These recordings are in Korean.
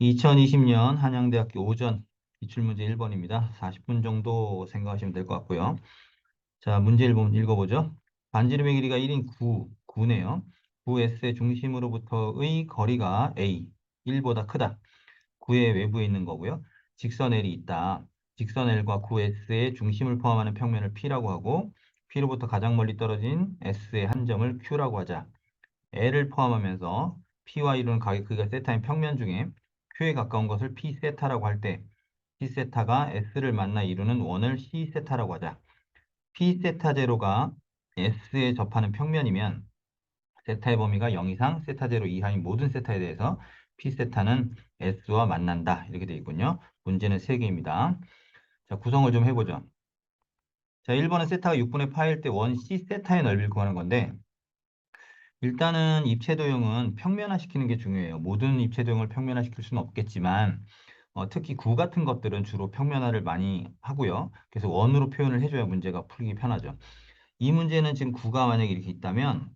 2020년 한양대학교 오전 기출문제 1번입니다. 40분 정도 생각하시면 될 것 같고요. 자, 문제 1번 읽어보죠. 반지름의 길이가 1인 9, 9네요. 9S의 중심으로부터의 거리가 A, 1보다 크다. 9의 외부에 있는 거고요. 직선 L이 있다. 직선 L과 9S의 중심을 포함하는 평면을 P라고 하고 P로부터 가장 멀리 떨어진 S의 한 점을 Q라고 하자. L을 포함하면서 P와 이루는 가격 크기가 세타인 평면 중에 Q에 가까운 것을 P 세타라고 할 때 P 세타가 S를 만나 이루는 원을 C 세타라고 하자. P 세타 제로가 S에 접하는 평면이면 세타의 범위가 0 이상 세타 제로 이하인 모든 세타에 대해서 P 세타는 S와 만난다. 이렇게 되어 있군요. 문제는 3개입니다. 자, 구성을 좀 해보죠. 자, 1번은 세타가 6분의 파일 때 원 C 세타의 넓이를 구하는 건데 일단은 입체 도형은 평면화 시키는 게 중요해요. 모든 입체 도형을 평면화 시킬 수는 없겠지만 어, 특히 구 같은 것들은 주로 평면화를 많이 하고요. 그래서 원으로 표현을 해줘야 문제가 풀기 편하죠. 이 문제는 지금 구가 만약에 이렇게 있다면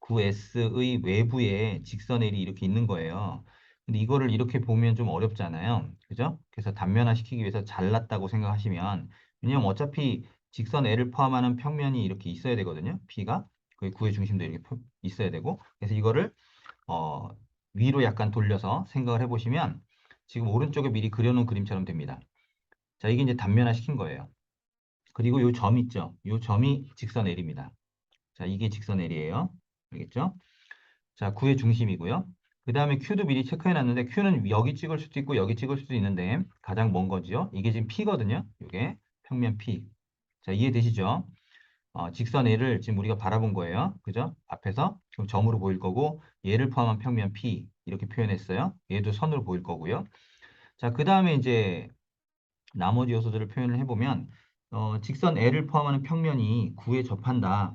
구 S의 외부에 직선 L이 이렇게 있는 거예요. 근데 이거를 이렇게 보면 좀 어렵잖아요. 그죠? 그래서 단면화 시키기 위해서 잘랐다고 생각하시면 왜냐면 어차피 직선 L을 포함하는 평면이 이렇게 있어야 되거든요. P가. 그 구의 중심도 이렇게 있어야 되고 그래서 이거를 어, 위로 약간 돌려서 생각을 해보시면 지금 오른쪽에 미리 그려놓은 그림처럼 됩니다. 자, 이게 이제 단면화 시킨 거예요. 그리고 요 점 있죠? 요 점이 직선 L입니다. 자, 이게 직선 L이에요. 알겠죠? 자, 구의 중심이고요. 그 다음에 Q도 미리 체크해 놨는데 Q는 여기 찍을 수도 있고 여기 찍을 수도 있는데 가장 먼 거죠. 이게 지금 P거든요. 이게 평면 P. 자, 이해되시죠? 어, 직선 L을 지금 우리가 바라본 거예요. 그죠? 앞에서 그럼 점으로 보일 거고 얘를 포함한 평면 P 이렇게 표현했어요. 얘도 선으로 보일 거고요. 자, 그 다음에 이제 나머지 요소들을 표현을 해보면 어, 직선 L을 포함하는 평면이 9에 접한다.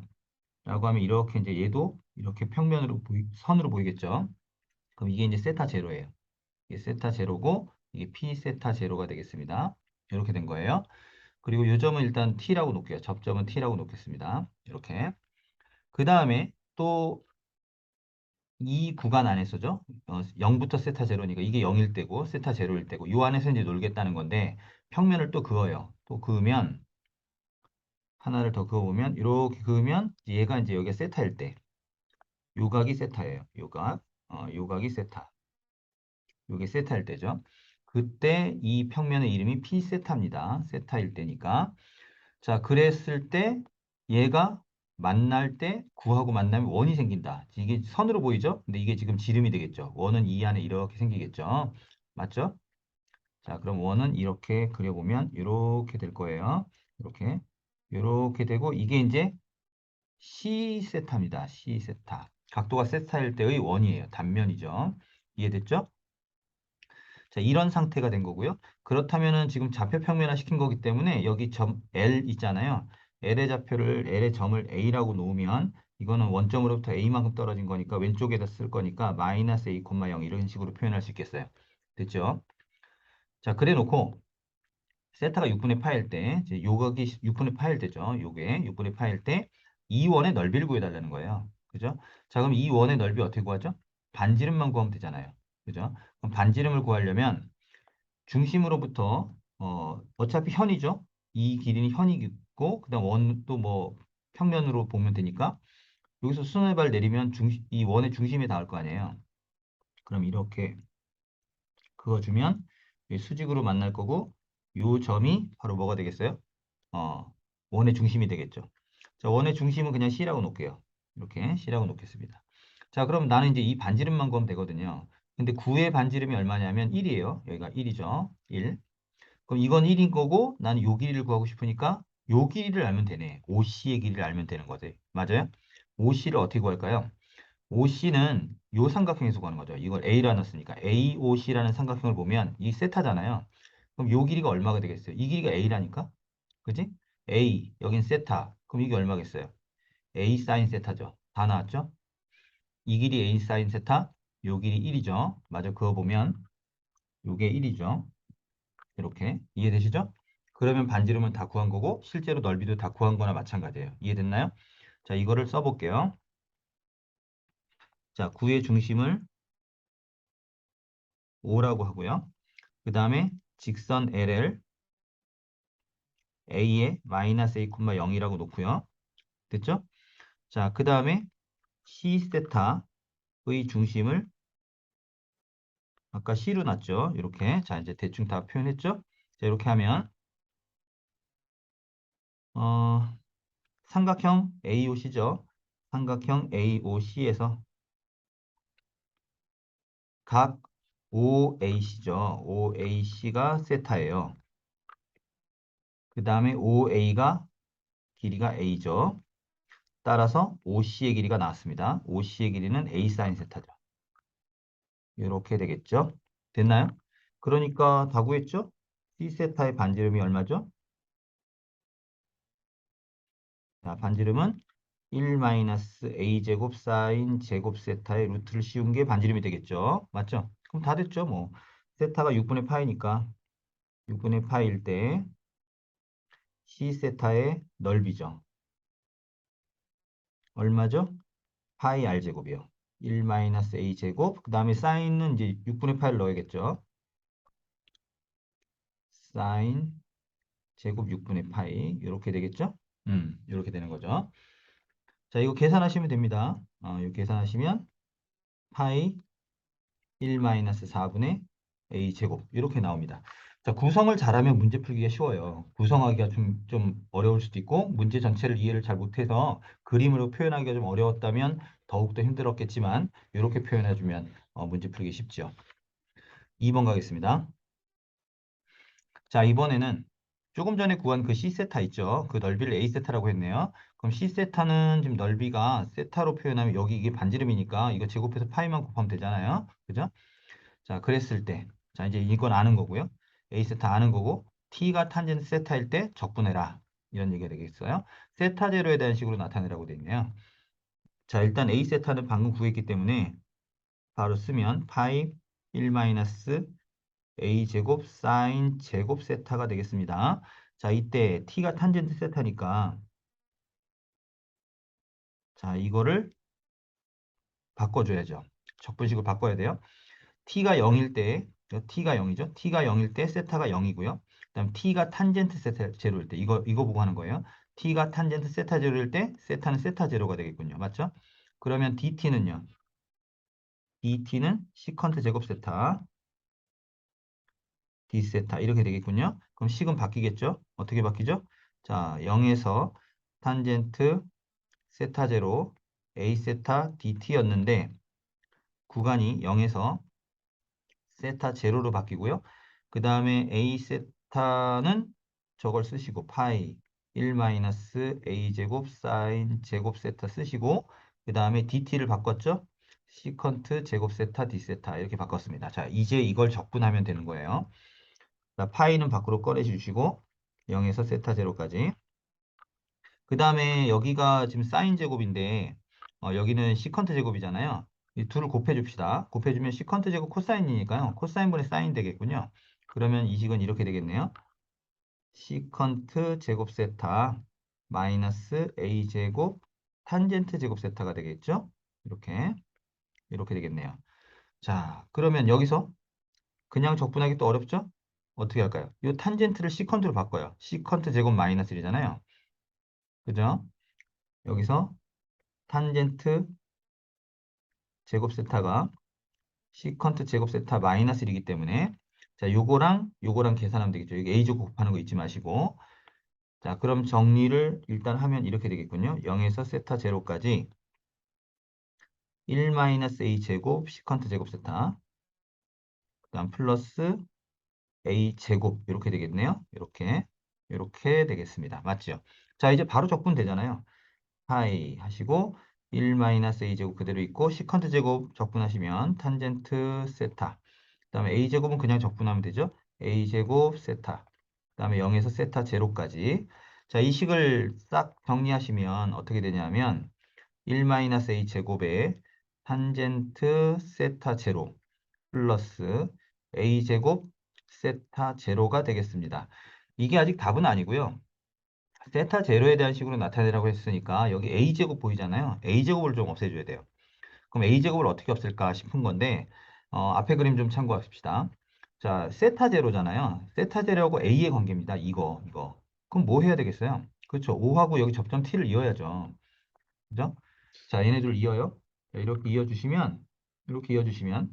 라고 하면 이렇게 이제 얘도 이렇게 평면으로 보이, 선으로 보이겠죠. 그럼 이게 이제 세타 제로예요. 이게 세타 제로고 이게 P 세타 제로가 되겠습니다. 이렇게 된 거예요. 그리고 이 점은 일단 T라고 놓을게요. 접점은 T라고 놓겠습니다. 이렇게. 그 다음에 또 이 구간 안에서죠. 어, 0부터 세타 제로니까 이게 0일 때고 세타 제로일 때고 이 안에서 이제 놀겠다는 건데 평면을 또 그어요. 또 그으면 하나를 더 그어보면 이렇게 그으면 얘가 이제 여기가 세타일 때 요각이 세타예요. 요각. 어, 요각이 세타. 요게 세타일 때죠. 그때 이 평면의 이름이 P세타입니다. 세타일 때니까. 자, 그랬을 때 얘가 만날 때 구하고 만나면 원이 생긴다. 이게 선으로 보이죠? 근데 이게 지금 지름이 되겠죠. 원은 이 안에 이렇게 생기겠죠. 맞죠? 자, 그럼 원은 이렇게 그려보면 이렇게 될 거예요. 이렇게. 이렇게 되고 이게 이제 C세타입니다. C세타. 각도가 세타일 때의 원이에요. 단면이죠. 이해됐죠? 자, 이런 상태가 된 거고요. 그렇다면은 지금 좌표 평면화 시킨 거기 때문에 여기 점 L 있잖아요. L의 좌표를 L의 점을 A라고 놓으면 이거는 원점으로부터 A만큼 떨어진 거니까 왼쪽에다 쓸 거니까 마이너스 A, 0 이런 식으로 표현할 수 있겠어요. 됐죠? 자, 그래 놓고 세타가 6분의 파일 때, 이제 요각이 6분의 파일 때죠. 요게 6분의 파일 때이 원의 넓이를 구해달라는 거예요. 그죠? 자, 그럼 이 원의 넓이 어떻게 구하죠? 반지름만 구하면 되잖아요. 그죠? 그럼 반지름을 구하려면 중심으로부터 어, 어차피 현이죠. 이 길이는 현이고 그다음 원도 뭐 평면으로 보면 되니까 여기서 수선발 내리면 중심, 이 원의 중심에 닿을 거 아니에요. 그럼 이렇게 그어주면 수직으로 만날 거고 요 점이 바로 뭐가 되겠어요? 어, 원의 중심이 되겠죠. 자, 원의 중심은 그냥 C라고 놓을게요. 이렇게 C라고 놓겠습니다. 자, 그럼 나는 이제 이 반지름만 구하면 되거든요. 근데 9의 반지름이 얼마냐면 1이에요. 여기가 1이죠. 1. 그럼 이건 1인 거고 나는 요 길이를 구하고 싶으니까 요 길이를 알면 되네. OC의 길이를 알면 되는 거지. 맞아요? OC를 어떻게 구할까요? OC는 요 삼각형에서 구하는 거죠. 이걸 A라 놨으니까 AOC라는 삼각형을 보면 이 세타잖아요. 그럼 요 길이가 얼마가 되겠어요? 이 길이가 A라니까? 그지? A, 여긴 세타. 그럼 이게 얼마겠어요? A 사인 세타죠. 다 나왔죠? 이 길이 A 사인 세타, 요 길이 1이죠. 맞아, 그거 보면 요게 1이죠. 이렇게 이해되시죠? 그러면 반지름은 다 구한 거고 실제로 넓이도 다 구한 거나 마찬가지예요. 이해됐나요? 자, 이거를 써볼게요. 자, 구의 중심을 5라고 하고요. 그 다음에 직선 LL A에 마이너스 A, 0이라고 놓고요. 됐죠? 자, 그 다음에 C 세타의 중심을 아까 C로 놨죠? 이렇게. 자, 이제 대충 다 표현했죠? 자, 이렇게 하면 어, 삼각형 AOC죠? 삼각형 AOC에서 각 OAC죠. OAC가 세타예요. 그 다음에 OA가 길이가 A죠. 따라서 OC의 길이가 나왔습니다. OC의 길이는 A 사인 세타죠. 이렇게 되겠죠. 됐나요? 그러니까 다 구했죠? C 세타의 반지름이 얼마죠? 자, 반지름은 1-a 제곱 사인 제곱 세타의 루트를 씌운 게 반지름이 되겠죠. 맞죠? 그럼 다 됐죠. 뭐 세타가 6분의 파이니까 6분의 파이일 때 C 세타의 넓이죠. 얼마죠? 파이 r 제곱이요. 1-a 제곱 그 다음에 사인은 이제 6분의 파이를 넣어야겠죠. 사인 제곱 6분의 파이 이렇게 되겠죠? 음, 이렇게 되는 거죠. 자, 이거 계산하시면 됩니다. 어, 이거 계산하시면 파이 1-4분의 a 제곱 이렇게 나옵니다. 자, 구성을 잘하면 문제 풀기가 쉬워요. 구성하기가 좀, 좀 어려울 수도 있고 문제 전체를 이해를 잘 못해서 그림으로 표현하기가 좀 어려웠다면 더욱더 힘들었겠지만 이렇게 표현해주면 어, 문제 풀기 쉽죠. 2번 가겠습니다. 자, 이번에는 조금 전에 구한 그 C세타 있죠? 그 넓이를 A세타라고 했네요. 그럼 C세타는 지금 넓이가 세타로 표현하면 여기 이게 반지름이니까 이거 제곱해서 파이만 곱하면 되잖아요. 그죠? 자, 그랬을 때. 자, 이제 이건 아는 거고요. A세타 아는 거고 T가 탄젠트 세타일 때 적분해라. 이런 얘기가 되겠어요. 세타 제로에 대한 식으로 나타내라고 되어 있네요. 자, 일단 A세타는 방금 구했기 때문에 바로 쓰면 파이 1 마이너스 a제곱 사인 제곱 세타가 되겠습니다. 자, 이때 t가 탄젠트 세타니까 자, 이거를 바꿔줘야죠. 적분식으로 바꿔야 돼요. t가 0일 때 t가 0이죠. t가 0일 때 세타가 0이고요. 그 다음 t가 탄젠트 세타 제로일 때 이거 이거 보고 하는 거예요. T가 탄젠트 세타 제로일 때 세타는 세타 제로가 되겠군요. 맞죠? 그러면 dt는요. dt는 시컨트 제곱 세타 d세타 이렇게 되겠군요. 그럼 식은 바뀌겠죠? 어떻게 바뀌죠? 자, 0에서 탄젠트 세타 제로 a 세타 dt였는데 구간이 0에서 세타 제로로 바뀌고요. 그 다음에 a 세타는 저걸 쓰시고 파이 1-a 제곱 사인 제곱 세타 쓰시고 그 다음에 dt를 바꿨죠? 시컨트 제곱 세타 d 세타 이렇게 바꿨습니다. 자, 이제 이걸 적분하면 되는 거예요. 자, 파이는 밖으로 꺼내주시고 0에서 세타 제로까지. 그 다음에 여기가 지금 사인 제곱인데 어, 여기는 시컨트 제곱이잖아요. 이 둘을 곱해줍시다. 곱해주면 시컨트 제곱 코사인이니까요. 코사인분의 사인 되겠군요. 그러면 이 식은 이렇게 되겠네요. 시컨트 제곱 세타 마이너스 a 제곱 탄젠트 제곱 세타가 되겠죠. 이렇게 이렇게 되겠네요. 자, 그러면 여기서 그냥 적분하기 또 어렵죠? 어떻게 할까요? 이 탄젠트를 시컨트로 바꿔요. 시컨트 제곱 마이너스 1이잖아요. 그죠? 여기서 탄젠트 제곱 세타가 시컨트 제곱 세타 마이너스 1이기 때문에 자, 요거랑 요거랑 계산하면 되겠죠. 여기 a제곱 곱하는 거 잊지 마시고 자, 그럼 정리를 일단 하면 이렇게 되겠군요. 0에서 세타 제로까지 1-a 제곱 시컨트 제곱 세타 그 다음 플러스 a 제곱 이렇게 되겠네요. 이렇게 이렇게 되겠습니다. 맞죠? 자 이제 바로 적분 되잖아요. 파이 하시고 1-a 제곱 그대로 있고 시컨트 제곱 적분하시면 탄젠트 세타 그 다음에 a 제곱은 그냥 적분하면 되죠. a 제곱 세타 그 다음에 0에서 세타 제로까지 자 이 식을 싹 정리하시면 어떻게 되냐면 1-a 제곱에 탄젠트 세타 제로 플러스 a 제곱 세타 제로가 되겠습니다. 이게 아직 답은 아니고요. 세타 제로에 대한 식으로 나타내라고 했으니까 여기 a제곱 보이잖아요. a제곱을 좀 없애줘야 돼요. 그럼 a제곱을 어떻게 없앨까 싶은 건데 어, 앞에 그림 좀 참고하십시다. 자, 세타 제로잖아요. 세타 제로하고 A의 관계입니다. 이거, 이거. 그럼 뭐 해야 되겠어요? 그렇죠. 5하고 여기 접점 T를 이어야죠. 그죠? 자, 얘네들 이어요. 자, 이렇게 이어주시면, 이렇게 이어주시면,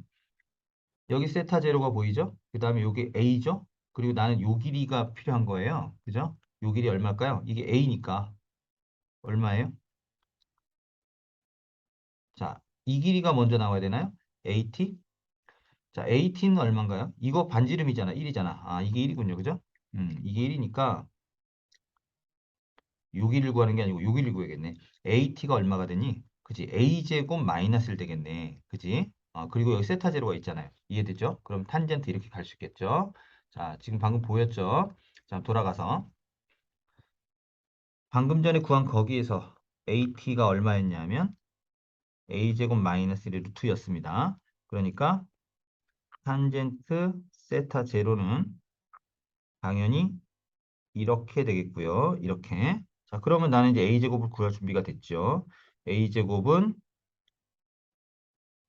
여기 세타 제로가 보이죠? 그 다음에 여기 A죠? 그리고 나는 요 길이가 필요한 거예요. 그죠? 요 길이 얼마일까요? 이게 A니까. 얼마예요? 자, 이 길이가 먼저 나와야 되나요? AT? 자, AT는 얼마인가요? 이거 반지름이잖아. 1이잖아. 아, 이게 1이군요. 그죠? 음, 이게 1이니까 요 길이를 구하는 게 아니고 요 길이를 구해야겠네. AT가 얼마가 되니? 그지? A제곱 마이너스 1 되겠네. 그지? 아, 그리고 여기 세타 제로가 있잖아요. 이해되죠? 그럼 탄젠트 이렇게 갈 수 있겠죠? 자, 지금 방금 보였죠? 자, 돌아가서 방금 전에 구한 거기에서 AT가 얼마였냐면 A제곱 마이너스 1의 루트였습니다. 그러니까 탄젠트 세타 제로는 당연히 이렇게 되겠고요. 이렇게. 자, 그러면 나는 이제 A제곱을 구할 준비가 됐죠. A제곱은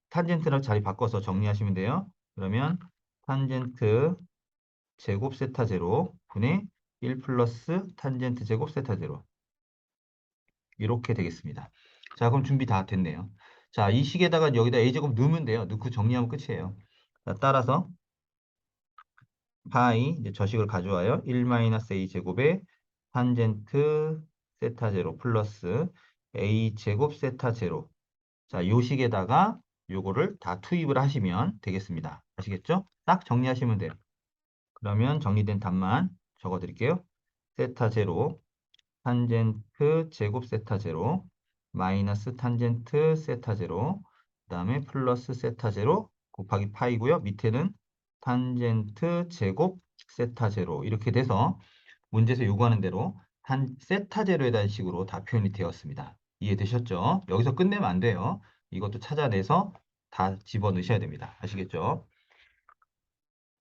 탄젠트랑 자리 바꿔서 정리하시면 돼요. 그러면 탄젠트 제곱 세타 제로 분의 1 플러스 탄젠트 제곱 세타 제로 이렇게 되겠습니다. 자, 그럼 준비 다 됐네요. 자, 이 식에다가 여기다 a제곱 넣으면 돼요. 넣고 정리하면 끝이에요. 자, 따라서 파이 이제 저식을 가져와요. 1-a 제곱에 탄젠트 세타 제로 플러스 a 제곱 세타 제로. 자, 요 식에다가 요거를 다 투입을 하시면 되겠습니다. 아시겠죠? 딱 정리하시면 돼요. 그러면 정리된 답만 적어 드릴게요. 세타 제로 탄젠트 제곱 세타 제로 마이너스 탄젠트 세타 제로 그 다음에 플러스 세타 제로 곱하기 파이고요. 밑에는 탄젠트 제곱 세타 제로 이렇게 돼서 문제에서 요구하는 대로 탄 세타 제로에 대한 식으로 다 표현이 되었습니다. 이해되셨죠? 여기서 끝내면 안 돼요. 이것도 찾아내서 다 집어넣으셔야 됩니다. 아시겠죠?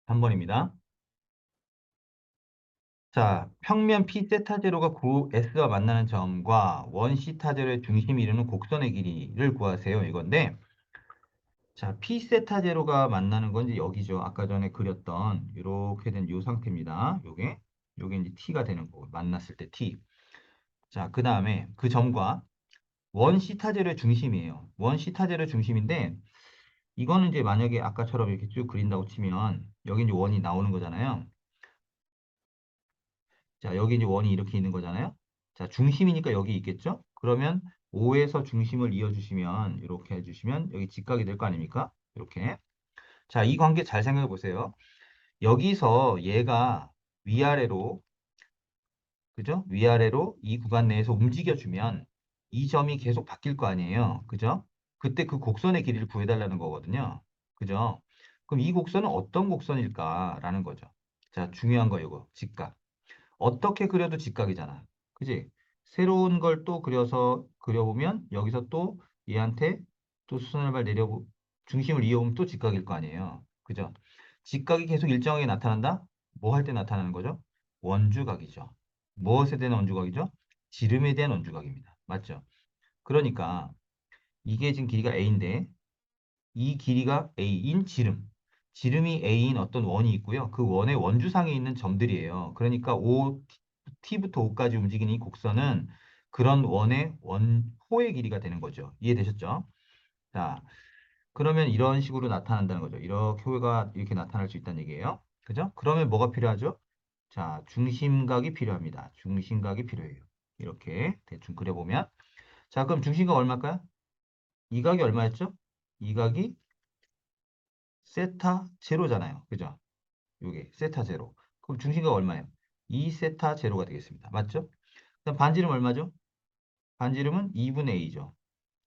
3번입니다. 자, 평면 P 세타 제로가 9S와 만나는 점과 원 시타 제로의 중심이 이루는 곡선의 길이를 구하세요. 이건데 자, P 세타 제로가 만나는 건 이제 여기죠. 아까 전에 그렸던 이렇게 된이 상태입니다. 요게 요게 이제 T가 되는 거고 만났을 때 T. 자, 그 다음에 그 점과 원 시타 제로의 중심이에요. 원 시타 제로의 중심인데 이거는 이제 만약에 아까처럼 이렇게 쭉 그린다고 치면 여기 이제 원이 나오는 거잖아요. 자, 여기 이제 원이 이렇게 있는 거잖아요. 자, 중심이니까 여기 있겠죠? 그러면 5에서 중심을 이어주시면 이렇게 해주시면 여기 직각이 될 거 아닙니까? 이렇게. 자, 이 관계 잘 생각해 보세요. 여기서 얘가 위아래로 그죠? 위아래로 이 구간 내에서 움직여주면 이 점이 계속 바뀔 거 아니에요. 그죠? 그때 그 곡선의 길이를 구해달라는 거거든요. 그죠? 그럼 이 곡선은 어떤 곡선일까라는 거죠. 자, 중요한 거 이거. 직각. 어떻게 그려도 직각이잖아. 그지? 새로운 걸 또 그려서 그려보면 여기서 또 얘한테 또 수선을 발 내려 중심을 이어보면 또 직각일 거 아니에요. 그죠? 직각이 계속 일정하게 나타난다? 뭐 할 때 나타나는 거죠? 원주각이죠. 무엇에 대한 원주각이죠? 지름에 대한 원주각입니다. 맞죠? 그러니까 이게 지금 길이가 A인데 이 길이가 A인 지름. 지름이 A인 어떤 원이 있고요. 그 원의 원주상에 있는 점들이에요. 그러니까 O, T부터 O까지 움직이는 이 곡선은 그런 원의 원호의 길이가 되는 거죠. 이해되셨죠? 자, 그러면 이런 식으로 나타난다는 거죠. 이렇게 호가 이렇게 나타날 수 있다는 얘기예요. 그죠? 그러면 뭐가 필요하죠? 자, 중심각이 필요합니다. 중심각이 필요해요. 이렇게 대충 그려보면. 자, 그럼 중심각 얼마일까요? 이 각이 얼마였죠? 이 각이 세타 제로잖아요. 그죠? 요게 세타 제로. 그럼 중심각 얼마예요? 2 세타 제로가 되겠습니다. 맞죠? 그럼 반지름 얼마죠? 반지름은 2분의 A죠.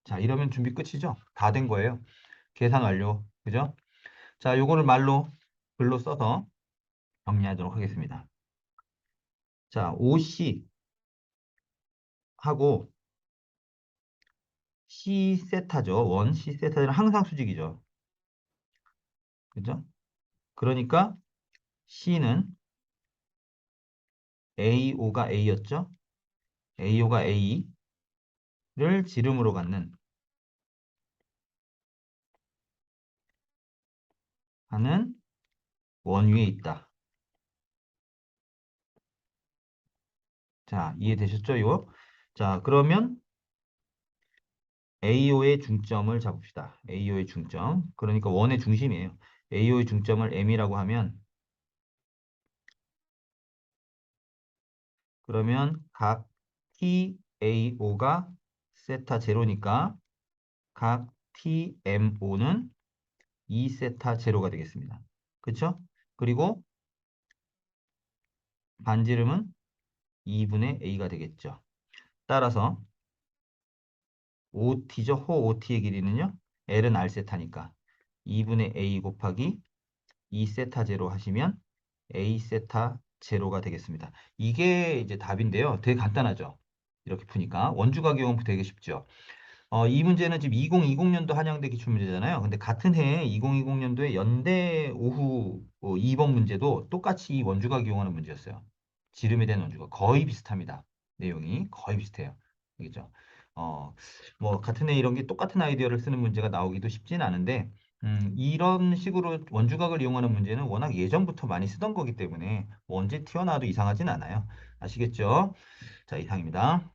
자, 이러면 준비 끝이죠? 다 된 거예요. 계산 완료. 그죠? 자, 요거를 말로 글로 써서 정리하도록 하겠습니다. 자, OC 하고 C 세타죠. 원 C 세타는 항상 수직이죠. 그죠? 그러니까 C는 AO가 A였죠? AO가 A를 지름으로 갖는 하는 원위에 있다. 자, 이해되셨죠? 이거? 자, 그러면 AO의 중점을 잡읍시다. AO의 중점. 그러니까 원의 중심이에요. AO의 중점을 M이라고 하면 그러면 각 TAO가 세타 제로니까 각 TMO는 2세타 제로가 되겠습니다. 그쵸? 그리고 반지름은 2분의 A가 되겠죠. 따라서 OT죠. 호 OT의 길이는요. L은 R세타니까 2분의 A 곱하기 2세타 제로 하시면 A세타 제로가 되겠습니다. 이게 이제 답인데요. 되게 간단하죠. 이렇게 푸니까 원주각 이용 되게 쉽죠. 어, 이 문제는 지금 2020년도 한양대 기출 문제잖아요. 근데 같은 해에 2020년도에 연대 오후 어, 2번 문제도 똑같이 이 원주각 이용하는 문제였어요. 지름에 대한 원주가 거의 비슷합니다. 내용이 거의 비슷해요. 알겠죠? 어, 뭐 같은 해 이런 게 똑같은 아이디어를 쓰는 문제가 나오기도 쉽진 않은데 음, 이런 식으로 원주각을 이용하는 문제는 워낙 예전부터 많이 쓰던 거기 때문에 뭐 언제 튀어나와도 이상하진 않아요. 아시겠죠? 자, 이상입니다.